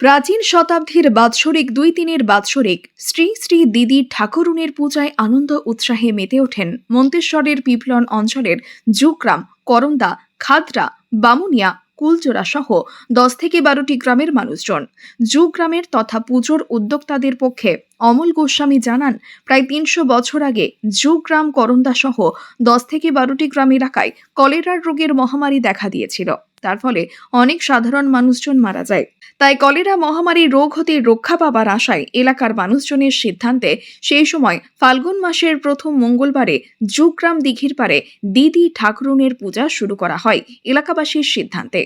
প্রাচীন শতাব্দীর বাৎসরিক দুই তিনের বাৎসরিক শ্রী শ্রী দিদি ঠাকুরুনের পূজায় আনন্দ উৎসাহে মেতে ওঠেন মন্তেশ্বরের পিপলন অঞ্চলের জুগ্রাম, করন্দা, খাদরা, বামুনিয়া, কুলচোরা সহ দশ থেকে বারোটি গ্রামের মানুষজন। জুগ্রামের তথা পুজোর উদ্যোক্তাদের পক্ষে অমল গোস্বামী জানান, প্রায় তিনশো বছর আগে জুগ্রাম, করন্দা সহ দশ থেকে বারোটি গ্রাম এলাকায় কলেরার রোগের মহামারী দেখা দিয়েছিল। তার ফলে অনেক সাধারণ মানুষজন মারা যায়। তাই কলেরা মহামারী রোগ হতে রক্ষা পাবার আশায় এলাকার মানুষজনের সিদ্ধান্তে সেই সময় ফাল্গুন মাসের প্রথম মঙ্গলবারে জুগ্রাম দিঘির পারে দিদি ঠাকুরুনের পূজা শুরু করা হয় এলাকাবাসীর সিদ্ধান্তে।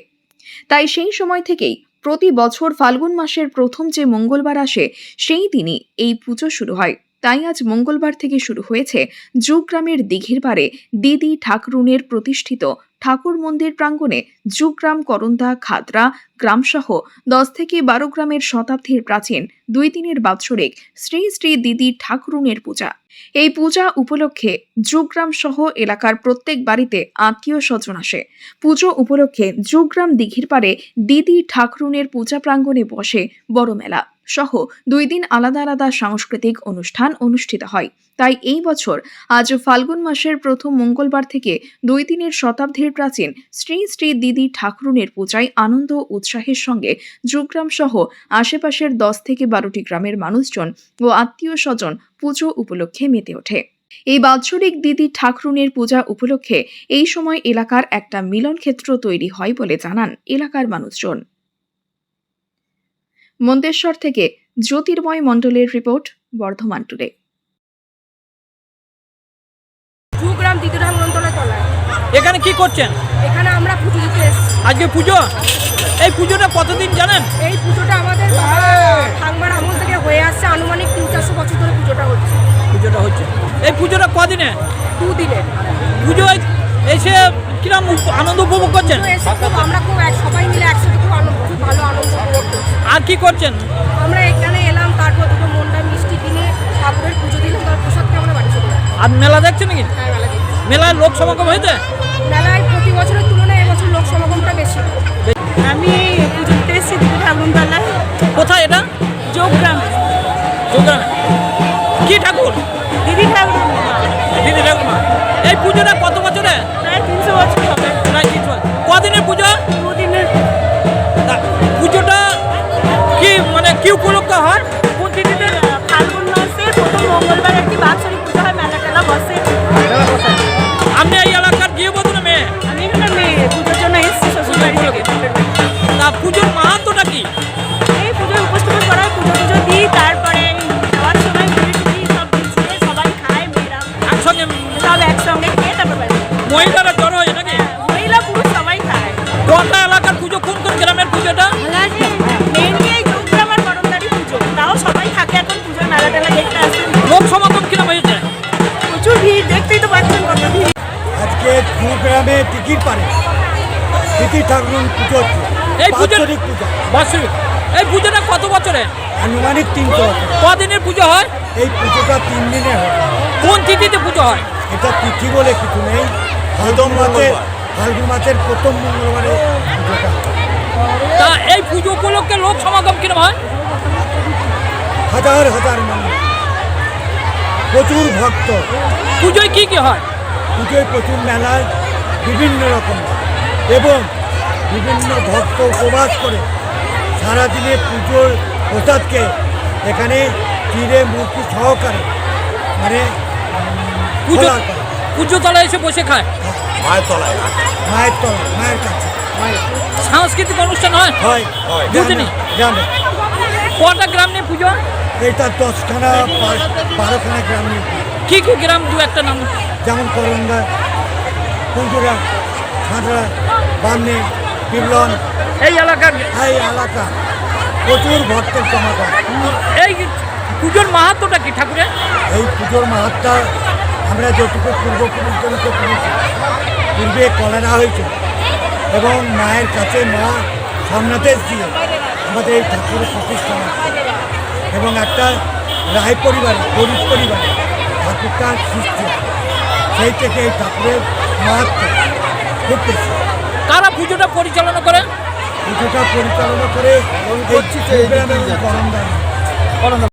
তাই সেই সময় থেকেই প্রতি বছর ফাল্গুন মাসের প্রথম যে মঙ্গলবার আসে, সেই দিনই এই পুজো শুরু হয়। তাই আজ মঙ্গলবার থেকে শুরু হয়েছে জুগ্রামের দিঘির পারে দিদি ঠাকরুনের প্রতিষ্ঠিত ঠাকুর মন্দির প্রাঙ্গণে জুগ্রাম করন্দা, খাদরা গ্রামসহ দশ থেকে বারো গ্রামের শতাব্দীর প্রাচীন দুই দিনের বাৎসরিক শ্রী শ্রী দিদি ঠাকুরুনের পূজা। এই পূজা উপলক্ষে জুগ্রাম সহ এলাকার প্রত্যেক বাড়িতে আত্মীয় স্বজন আসে। পুজো উপলক্ষে জুগ্রাম দিঘির পারে দিদি ঠাকুরুনের পূজা প্রাঙ্গণে বসে বড় মেলা। সহ দুই দিন আলাদা আলাদা সাংস্কৃতিক অনুষ্ঠান অনুষ্ঠিত হয়। তাই এই বছর আজ ফাল্গুন মাসের প্রথম মঙ্গলবার থেকে দুই দিনের শতাব্দীর প্রাচীন শ্রী শ্রী দিদি ঠাকুরুনের পূজায় আনন্দ উৎসাহের সঙ্গে জুগ্রাম সহ আশেপাশের দশ থেকে বারোটি গ্রামের মানুষজন ও আত্মীয় স্বজন পুজো উপলক্ষে মেতে ওঠে। এই বাৎসরিক দিদি ঠাকুরুনের পূজা উপলক্ষে এই সময় এলাকার একটা মিলন ক্ষেত্র তৈরি হয় বলে জানান এলাকার মানুষজন। মন্তেশ্বর থেকে জ্যোতির্ময় মণ্ডলের রিপোর্ট বর্ধমান টুডে। দ্বিতীয় ঠাকুরতলায় তলায়। এখানে কি করছেন? এখানে আমরা পুজো দিতে এসেছি। আজকে পুজো? এই পুজোটা কতদিন জানেন? এই পুজোটা আমাদের ঠাকমার আমল থেকে হয়ে আসছে আনুমানিক তিন চারশো বছর ধরে পুজোটা হচ্ছে। পুজোটা হচ্ছে। এই পুজোটা কদিনে? দুদিনে। পুজোয় এসে কিরম আনন্দ উপভোগ করছেন? আমরা খুব এক- সবাই মিলে আর কি করছেন? আমরা এখানে এলাম তারপর দুটো মন্ডা মিষ্টি কিনে ঠাকুরের পুজো দিলাম তার প্রসাদকে আমরা বাড়ি চলে গেলাম আর মেলা দেখছেন নাকি? হ্যাঁ মেলা দেখি মেলায় লোক সমাগম হয়েছে? মেলায় প্রতি বছরের তুলনায় এবছর লোক সমাগমটা বেশি। আমি পুজো দিতে এসেছি দিদি ঠাকুরতলায় কোথায় এটা? যোগগ্রাম। যোগগ্রামে। কি ঠাকুর? দিদি ঠাকুর। দিদি ঠাকুর এই পুজোটা কত বছরে খায় এলাকার পুজো কোন কোন গ্রামের পুজোটা? মেনলি এই যোগগ্রাম আর করমদারি পুজো। তাও সবাই থাকে এখন পুজোর মেলা টেলা দেখতে আসে। লোক সমাগম কিরম হয়েছে প্রচুর ভিড় দেখতেই তো পাচ্ছেন কত ভিড়। আজকে গ্রামে টিকিট পারে। তিথি ঠাকুর পুজো এই পুজো পূজা। বাৎসরিক। এই পুজোটা কত বছরে আনুমানিক তিনশো কদিনের পুজো হয়? এই পুজোটা তিন দিনে হয়। কোন তিথিতে পুজো হয়? এটা তিথি বলে কিছু নেই। মাসের ফাল্গুন মাসের প্রথম মঙ্গলবারে তা এই পুজো উপলক্ষে লোক সমাগম কিরম হয়? হাজার হাজার মানুষ। প্রচুর ভক্ত। পুজোয় কি কি হয়? পুজোয় প্রচুর মেলায় বিভিন্ন রকম। এবং বিভিন্ন ভক্ত উপবাস করে সারাদিনে পুজোর প্রসাদকে এখানে চিড়ে মূর্তি সহকারে মানে পুজো পুজো তলায় এসে বসে খায়? মায়ের তলায় মায়ের তলায় মায়ের কাছে। সাংস্কৃতিক অনুষ্ঠান হয়? হয় দুদিনই? গ্রামে কটা গ্রাম নিয়ে পুজো? এটা দশখানা বারোখানা গ্রাম নিয়ে। কি কি গ্রাম? দু একটা নাম। যেমন করঙ্গা কুঞ্জুরা খাঁদরা বামনি পিবলন এই এলাকার? এই এলাকা। প্রচুর ভক্তের সমাগম। এই পুজোর মাহাত্মটা কি ঠাকুরের? এই পুজোর মাহাত্মা আমরা যেটুকু পূর্বপুরুষজনকে শুনেছি পূর্বে কলেরা হয়েছে এবং মায়ের কাছে মা সামনাদেশ দিয়ে আমাদের এই ঠাকুরের প্রতিষ্ঠা হয়। এবং একটা রায় পরিবারে গরিব পরিবারে ঠাকুরটা সৃষ্টি সেই থেকে এই ঠাকুরের মাহাত্ম খুব বেশি। কারা পুজোটা পরিচালনা করে? পুজোটা পরিচালনা করে করছি। করমদান